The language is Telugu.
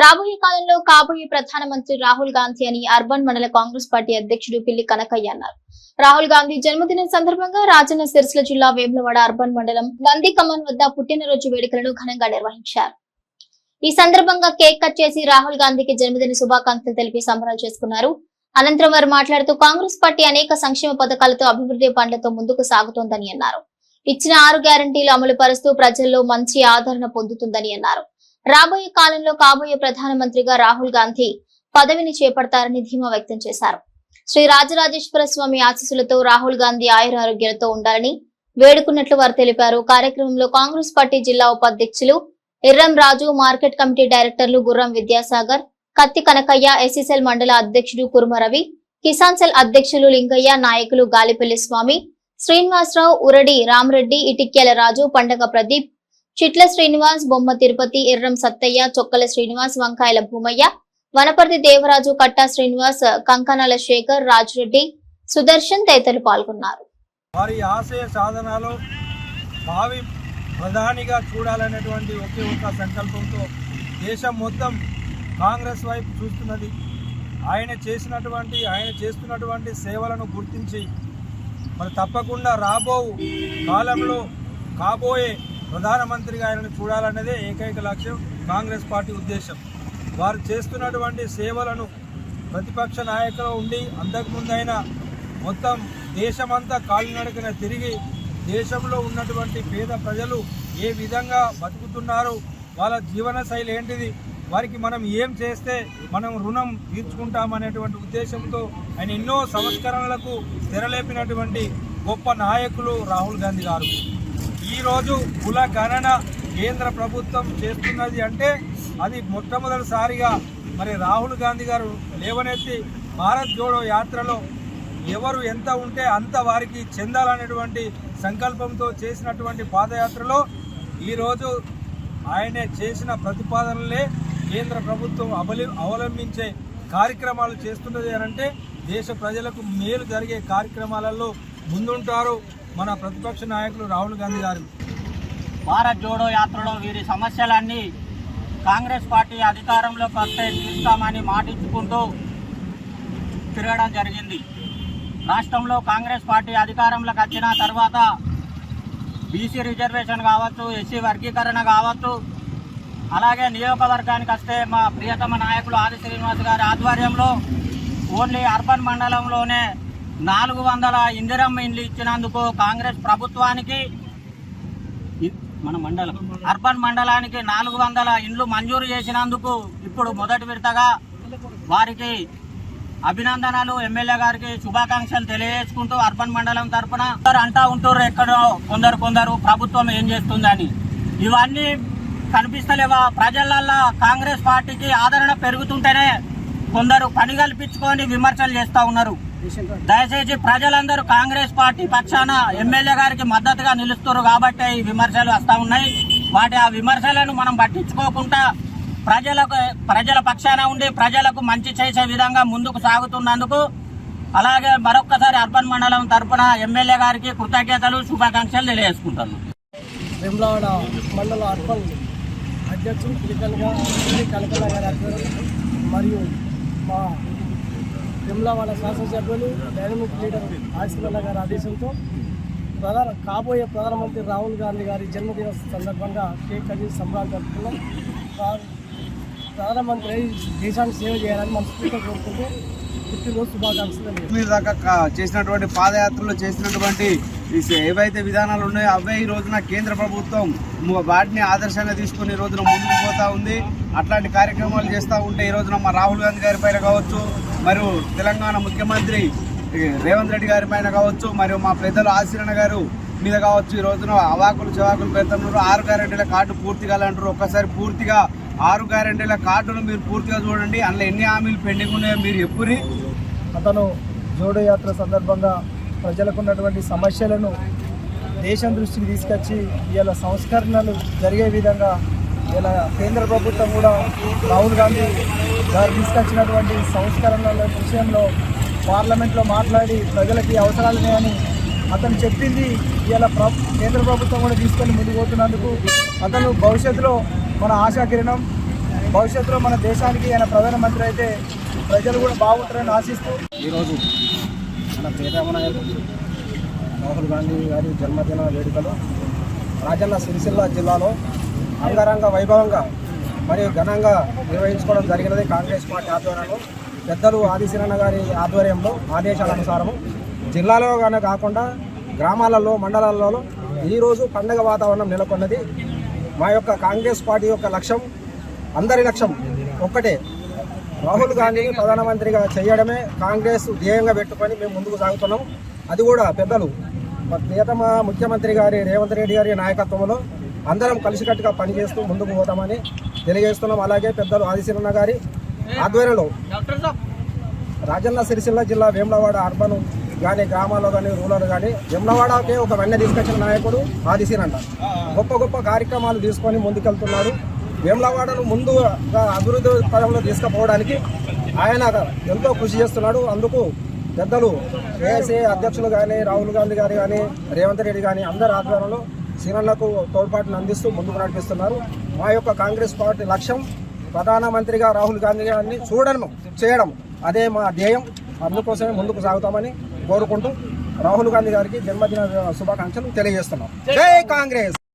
రాబోయే కాలంలో కాబోయే ప్రధానమంత్రి రాహుల్ గాంధీ అని అర్బన్ మండల కాంగ్రెస్ పార్టీ అధ్యక్షుడు పిల్లి కనకయ్య అన్నారు. రాహుల్ గాంధీ జన్మదినం సందర్భంగా రాజన్న సిరిసిల్ల జిల్లా వేములవాడ అర్బన్ మండలం నంది కమన్ వద్ద పుట్టినరోజు వేడుకలను ఘనంగా నిర్వహించారు. ఈ సందర్భంగా కేక్ కట్ చేసి రాహుల్ గాంధీకి జన్మదిన శుభాకాంక్షలు తెలిపి సంబరాలు చేసుకున్నారు. అనంతరం వారు మాట్లాడుతూ కాంగ్రెస్ పార్టీ అనేక సంక్షేమ పథకాలతో అభివృద్ధి పనులతో ముందుకు సాగుతోందని అన్నారు. ఇచ్చిన ఆరు గ్యారంటీలు అమలు పరుస్తూ ప్రజల్లో మంచి ఆదరణ పొందుతుందని అన్నారు. రాబోయే కాలంలో కాబోయే ప్రధానమంత్రిగా రాహుల్ గాంధీ పదవిని చేపడతారని ధీమా వ్యక్తం చేశారు. శ్రీ రాజరాజేశ్వర స్వామి ఆశీస్సులతో రాహుల్ గాంధీ ఆయురారోగ్యాలతో ఉండాలని వేడుకున్నట్లు వారు తెలిపారు. కార్యక్రమంలో కాంగ్రెస్ పార్టీ జిల్లా ఉపాధ్యక్షులు ఎర్రం రాజు మార్కెట్ కమిటీ డైరెక్టర్లు గుర్రం విద్యాసాగర్ కత్తి కనకయ్య ఎస్ఎస్ఎల్ మండల అధ్యక్షుడు కుర్మరవి కిసాన్ సెల్ అధ్యక్షులు లింగయ్య నాయకులు గాలిపల్లి స్వామి శ్రీనివాసరావు ఉరడి రామరెడ్డి ఇటిక్యాల రాజు పండగ ప్రదీప్ చిట్ల శ్రీనివాస్ బొమ్మ తిరుపతి ఎర్రం సత్తయ్య చొక్కల శ్రీనివాస్ వంకాయల భూమయ్య వనపర్తి దేవరాజు కట్టా శ్రీనివాస్ కంకనాల శేఖర్ రాజురెడ్డి సుదర్శన్ తదితరులు పాల్గొన్నారు. వారి ఆశయ సాధనలో భావి ప్రధానిగా చూడాలనేటువంటి ఒకే ఒక సంకల్పంతో దేశం మొత్తం కాంగ్రెస్ వైపు చూస్తున్నది. ఆయన చేసినటువంటి ఆయన చేస్తున్నటువంటి సేవలను గుర్తించి మరి తప్పకుండా రాబో కాలంలో కాబోయే ప్రధానమంత్రిగా ఆయనను చూడాలన్నదే ఏకైక లక్ష్యం కాంగ్రెస్ పార్టీ ఉద్దేశం. వారు చేస్తున్నటువంటి సేవలను ప్రతిపక్ష నాయకులు ఉండి అంతకుముందైనా మొత్తం దేశమంతా కాలినడకన తిరిగి దేశంలో ఉన్నటువంటి పేద ప్రజలు ఏ విధంగా బతుకుతున్నారు వాళ్ళ జీవన శైలి ఏంటిది వారికి మనం ఏం చేస్తే మనం రుణం తీర్చుకుంటామనేటువంటి ఉద్దేశంతో ఆయన ఎన్నో సంస్కరణలకు తెరలేపినటువంటి గొప్ప నాయకులు రాహుల్ గాంధీ గారు. ఈరోజు కుల గణన కేంద్ర ప్రభుత్వం చేస్తున్నది అంటే అది మొట్టమొదటిసారిగా మరి రాహుల్ గాంధీ గారు లేవనెత్తి భారత్ జోడో యాత్రలో ఎవరు ఎంత ఉంటే అంత వారికి చెందాలనేటువంటి సంకల్పంతో చేసినటువంటి పాదయాత్రలో ఈరోజు ఆయన చేసిన ప్రతిపాదనలే కేంద్ర ప్రభుత్వం అవలి అవలంబించే కార్యక్రమాలు చేస్తున్నది అని అంటే దేశ ప్రజలకు మేలు జరిగే కార్యక్రమాలలో ముందుంటారు. మన ప్రతిపక్ష నాయకులు రాహుల్ గాంధీ గారు. భారత్ జోడో యాత్రలో వీరి సమస్యలన్నీ కాంగ్రెస్ పార్టీ అధికారంలోకి వస్తే తీరుస్తామని మాటించుకుంటూ తిరగడం జరిగింది. రాష్ట్రంలో కాంగ్రెస్ పార్టీ అధికారంలోకి వచ్చిన తర్వాత బీసీ రిజర్వేషన్ కావచ్చు ఎస్సీ వర్గీకరణ కావచ్చు అలాగే నియోజకవర్గానికి వస్తే మా ప్రియతమ నాయకులు ఆది శ్రీనివాస్ గారి ఆధ్వర్యంలో ఓన్లీ అర్బన్ మండలంలోనే నాలుగు వందల ఇందిరమ్మ ఇండ్లు ఇచ్చినందుకు కాంగ్రెస్ ప్రభుత్వానికి మన మండలం అర్బన్ మండలానికి నాలుగు వందల ఇండ్లు మంజూరు చేసినందుకు ఇప్పుడు మొదటి విడతగా వారికి అభినందనలు ఎమ్మెల్యే గారికి శుభాకాంక్షలు తెలియజేసుకుంటూ అర్బన్ మండలం తరఫున అందరూ అంటా ఉంటారు ఎక్కడో కొందరు కొందరు ప్రభుత్వం ఏం చేస్తుందని. ఇవన్నీ కనిపిస్తలేవా? ప్రజలల్లా కాంగ్రెస్ పార్టీకి ఆదరణ పెరుగుతుంటేనే కొందరు పని కల్పించుకొని విమర్శలు చేస్తూ ఉన్నారు. దయచేసి ప్రజలందరూ కాంగ్రెస్ పార్టీ పక్షాన ఎమ్మెల్యే గారికి మద్దతుగా నిలుస్తారు కాబట్టి ఈ విమర్శలు వస్తూ ఉన్నాయి. వాటి ఆ విమర్శలను మనం పట్టించుకోకుండా ప్రజలకు ప్రజల పక్షాన ఉండి ప్రజలకు మంచి చేసే విధంగా ముందుకు సాగుతున్నందుకు అలాగే మరొక్కసారి అర్బన్ మండలం తరఫున ఎమ్మెల్యే గారికి కృతజ్ఞతలు శుభాకాంక్షలు తెలియజేసుకుంటాను మండల అర్బన్ అధ్యక్షులు పిలికలుగా కలకల గారి మరియు మా వెమ్లవాడ శాసనసభ్యులు డైనమిక్ లీడర్ ఆసిఫుల్లా గారి ఆదేశంతో ప్రధాన కాబోయే ప్రధానమంత్రి రాహుల్ గాంధీ గారి జన్మదిన సందర్భంగా కేక్ కట్ సంబరాలు జరుపుకున్నాం. ప్రధానమంత్రి అయి దేశానికి సేవ చేయాలని మనస్ఫూర్తిగా కోరుకుంటూ పుట్టినరోజు శుభాకాంక్షలు మీరు దాకా చేసినటువంటి పాదయాత్రలో చేసినటువంటి ఏవైతే విధానాలు ఉన్నాయో అవే ఈ రోజున కేంద్ర ప్రభుత్వం వాటిని ఆదర్శంగా తీసుకుని ఈ రోజున ముందుకు పోతూ ఉంది. అట్లాంటి కార్యక్రమాలు చేస్తూ ఉంటే ఈ రోజున మా రాహుల్ గాంధీ గారి పైన కావచ్చు మరియు తెలంగాణ ముఖ్యమంత్రి రేవంత్ రెడ్డి గారి పైన కావచ్చు మరియు మా పెద్దలు ఆశీరణ గారు మీద కావచ్చు ఈ రోజున అవాకులు చవాకులు పెడుతున్నారు. ఆరు గ్యారెంటీల కార్డు పూర్తిగా అంటారు ఒక్కసారి పూర్తిగా ఆరు గ్యారెంటీల కార్డును మీరు పూర్తిగా చూడండి. అందులో ఎన్ని హామీలు పెండింగ్ ఉన్నాయో మీరు ఎప్పురి అతను జోడో యాత్ర సందర్భంగా ప్రజలకు ఉన్నటువంటి సమస్యలను దేశం దృష్టికి తీసుకొచ్చి ఇలా సంస్కరణలు జరిగే విధంగా ఇలా కేంద్ర ప్రభుత్వం కూడా రాహుల్ గాంధీ గారు తీసుకొచ్చినటువంటి సంస్కరణల విషయంలో పార్లమెంట్లో మాట్లాడి ప్రజలకి అవసరాలు ఉన్నాయని అతను చెప్పింది ఇలా ప్ర కేంద్ర ప్రభుత్వం కూడా తీసుకొని ముందుకు పోతున్నందుకు అతను భవిష్యత్తులో మన ఆశా కిరణం భవిష్యత్తులో మన దేశానికి ఆయన ప్రధానమంత్రి అయితే ప్రజలు కూడా బాగుంటారని ఆశిస్తూ ఈరోజు మన ప్రియతమ నాయకుడు రాహుల్ గాంధీ గారి జన్మదిన వేడుకలు రాజన్న సిరిసిల్ల జిల్లాలో అంగరంగ వైభవంగా మరియు ఘనంగా నిర్వహించుకోవడం జరిగినది కాంగ్రెస్ పార్టీ ఆధ్వర్యంలో. పెద్దలు ఆదిశీరణ గారి ఆధ్వర్యంలో ఆదేశాల అనుసారము. జిల్లాలో కాకుండా గ్రామాలలో మండలాలలో ఈరోజు పండగ వాతావరణం నెలకొన్నది. మా యొక్క కాంగ్రెస్ పార్టీ యొక్క లక్ష్యం అందరి లక్ష్యం ఒక్కటే. రాహుల్ గాంధీని ప్రధానమంత్రిగా చేయడమే కాంగ్రెస్ ధ్యేయంగా పెట్టుకొని మేము ముందుకు సాగుతున్నాం. అది కూడా పెద్దలు. మా ప్రియతమ ముఖ్యమంత్రి గారి రేవంత్ రెడ్డి గారి నాయకత్వంలో అందరం కలిసికట్టుగా పనిచేస్తూ ముందుకు పోతామని తెలియజేస్తున్నాం. అలాగే పెద్దలు ఆదిశీలన్న గారి ఆధ్వర్యంలో రాజన్న సిరిసిల్ల జిల్లా వేములవాడ అర్బన్ కానీ గ్రామాల్లో కానీ రూరల్ కానీ వేములవాడకే ఒక వెన్న తీసుకొచ్చిన నాయకుడు ఆదిశీనంట గొప్ప గొప్ప కార్యక్రమాలు తీసుకొని ముందుకెళ్తున్నాడు వేములవాడను ముందుగా అభివృద్ధి పదంలో తీసుకుపోవడానికి ఆయన ఎంతో కృషి చేస్తున్నాడు. అందుకు పెద్దలు ఏఎస్ఏ అధ్యక్షులు కానీ రాహుల్ గాంధీ గారు కానీ రేవంత్ రెడ్డి కానీ అందరి ఆధ్వర్యంలో సీనన్నకు తోడ్పాటును అందిస్తూ ముందుకు నడిపిస్తున్నారు. మా యొక్క కాంగ్రెస్ పార్టీ లక్ష్యం ప్రధానమంత్రిగా రాహుల్ గాంధీ గారిని చూడడం చేయడం. అదే మా ధ్యేయం. అందుకోసమే ముందుకు సాగుతామని కోరుకుంటూ రాహుల్ గాంధీ గారికి జన్మదిన శుభాకాంక్షలు తెలియజేస్తున్నాం. జై కాంగ్రెస్!